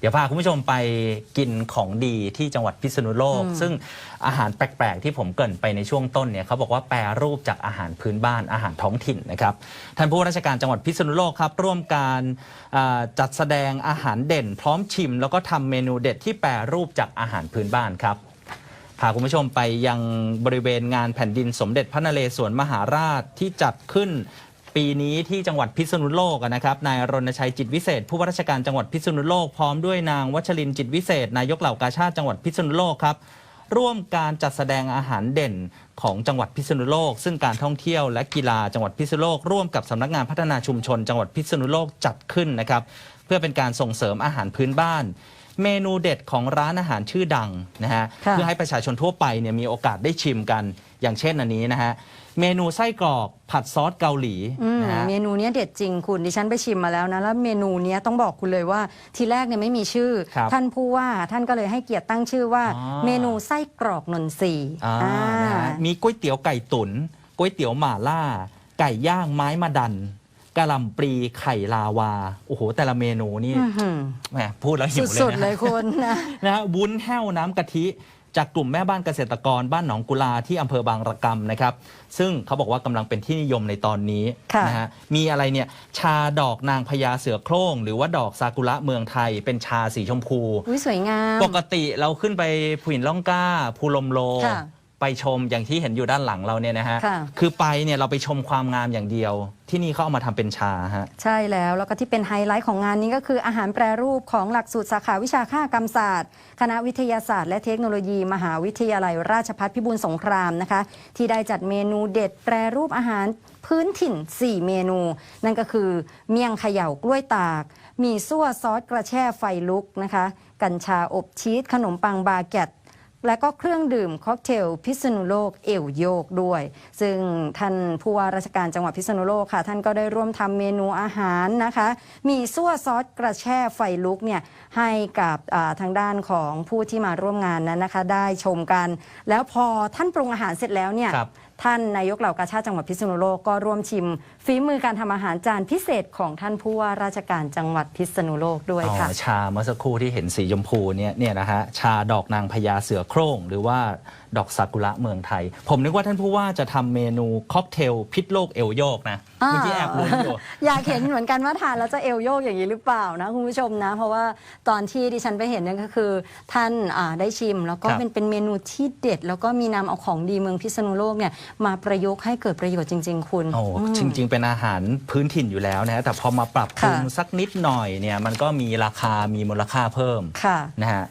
เดี๋ยวพาคุณผู้ชมไปกินของดีที่จังหวัดพิษณุโลกอืมซึ่งอาหารแปลกๆ ที่ผมเกรินไปในช่วงต้นเนี่ยเขาบอกว่าแปรรูปจากอาหารพื้นบ้านอาหารท้องถิ่นนะครับท่านผู้ว่าราชการจังหวัดพิษณุโลกครับร่วมการอ่าจัดแสดงอาหารเด่น พร้อมชิม แล้วก็ทำเมนูเด็ดที่แปรรูปจากอาหารพื้นบ้านครับพาคุณผู้ชมไปยังบริเวณงานแผ่นดินสมเด็จพระนเรศวรมหาราชที่จัดขึ้น ปีนี้ที่จังหวัดพิษณุโลกนะครับนายรณชัยจิตวิเศษ ผู้ว่าราชการจังหวัดพิษณุโลกพร้อมด้วยนางวัชรินทร์จิตวิเศษ นายกเหล่ากาชาติจังหวัดพิษณุโลกครับร่วมการจัดแสดงอาหารเด่นของจังหวัดพิษณุโลก ซึ่งการท่องเที่ยวและกีฬาจังหวัดพิษณุโลกร่วมกับสำนักงานพัฒนาชุมชน จังหวัดพิษณุโลกจัดขึ้นนะครับเพื่อเป็นการส่งเสริมอาหารพื้นบ้าน เมนูเด็ดของร้านอาหารชื่อดังนะฮะค่ะเพื่อให้ประชาชนทั่วไปเนี่ยมีโอกาสได้ชิมกัน อย่างเช่นอันนี้นะฮะเมนูไส้กรอกผัดซอสเกาหลีอืมนะฮะ เมนูเนี้ยเด็ดจริงคุณดิฉันไปชิมมาแล้วนะแล้วเมนูเนี้ยต้องบอกคุณเลยว่าทีแรกเนี่ยไม่มีชื่อ ครับท่านผู้ว่าท่านก็เลยให้เกียรติตั้งชื่อว่า อ๋อ เมนูไส้กรอกนนทรีย์อ่าอ่า นะฮะมีก๋วยเตี๋ยวไก่ตุ๋นก๋วยเตี๋ยวหม่าล่า ไก่ย่างไม้มาดันกะหล่ำปลีไข่ลาวา โอ้โห แต่ละเมนูนี่อื้อหือแหมพูดแล้วหิวเลยสุดนะๆเลยคุณนะ นะฮะวุ้นแห้วน้ำกะทิ จากกลุ่มแม่บ้านเกษตรกรบ้านหนองกุลาที่อำเภอบางระกำนะครับ ซึ่งเขาบอกว่ากำลังเป็นที่นิยมในตอนนี้ค่ะนะฮะมีอะไรเนี่ยชาดอกนางพญาเสือโคร่ง หรือว่าดอกซากุระเมืองไทย เป็นชาสีชมพู อุ้ยสวยงาม ปกติเราขึ้นไปภูหินล่องกล้าภูลมโล ค่ะ ไปชมอย่างที่เห็นอยู่ด้านหลังเราเนี่ยนะฮะค่ะ คือไปเนี่ยเราไปชมความงามอย่างเดียว ที่นี่เขาเอามาทำเป็นชาฮะ ใช่แล้วแล้วก็ที่เป็นไฮไลท์ของงานนี้ก็คืออาหารแปรรูปของหลักสูตรสาขาวิชาค่ากรรมศาสตร์ คณะวิทยาศาสตร์ และเทคโนโลยี มหาวิทยาลัย ราชภัฏพิบูลสงครามนะคะ ที่ได้จัดเมนูเด็ดแปรรูปอาหารพื้นถิ่น 4 เมนู นั่นก็คือ เมี่ยงเขย่ากล้วยตากมีซั่วซอสกระแช่ไฟลุกนะคะ กัญชาอบชีสขนมปังบาเกต และก็เครื่องดื่มค็อกเทลพิษณุโลกเอวโยกด้วย ซึ่งท่านผู้ว่าราชการจังหวัดพิษณุโลกค่ะ ท่านก็ได้ร่วมทำเมนูอาหารนะคะ มีซั่วซอสกระแช่ไฟลุกเนี่ยให้กับทางด้านของผู้ที่มาร่วมงานนั้นนะคะ ได้ชมกัน แล้วพอท่านปรุงอาหารเสร็จแล้วเนี่ย ท่านนายกเหล่ากาชาติจังหวัดพิษณุโลกก็ร่วมชิมฝีมือการทำอาหารจานพิเศษของท่านผู้ว่าราชการจังหวัดพิษณุโลกด้วยอ๋อค่ะชาเมื่อสักครู่ที่เห็นสีชมพูเนี่ยเนี่ยนะฮะชาดอกนางพญาเสือโคร่ง หรือว่าดอกซากุระเมืองไทย ผมนึกว่าท่านผู้ว่าจะทำเมนูค็อกเทลพิษโลกเอลโยกนะอ่าเมื่อกี้แอบลุ้นอยู่อยากเห็นเหมือนกันว่าทานแล้วจะเอวโยกอย่างนี้หรือเปล่านะคุณผู้ชมนะ เพราะว่าตอนที่ดิฉันไปเห็นเนี่ยก็คือ ท่านอ่าได้ชิมแล้วก็ครับเป็นเป็นเมนูที่เด็ด แล้วก็มีนำเอาของดีเมืองพิษณุโลกเนี่ยมาประยุกต์ให้เกิดประโยชน์จริง ๆ คุณโอ้อืม จริง ๆ เป็นอาหารพื้นถิ่นอยู่แล้วนะฮะแต่พอมาปรับปรุงค่ะ สักนิดหน่อยเนี่ยมันก็มีราคามีมูลค่าเพิ่มค่ะ นะฮะ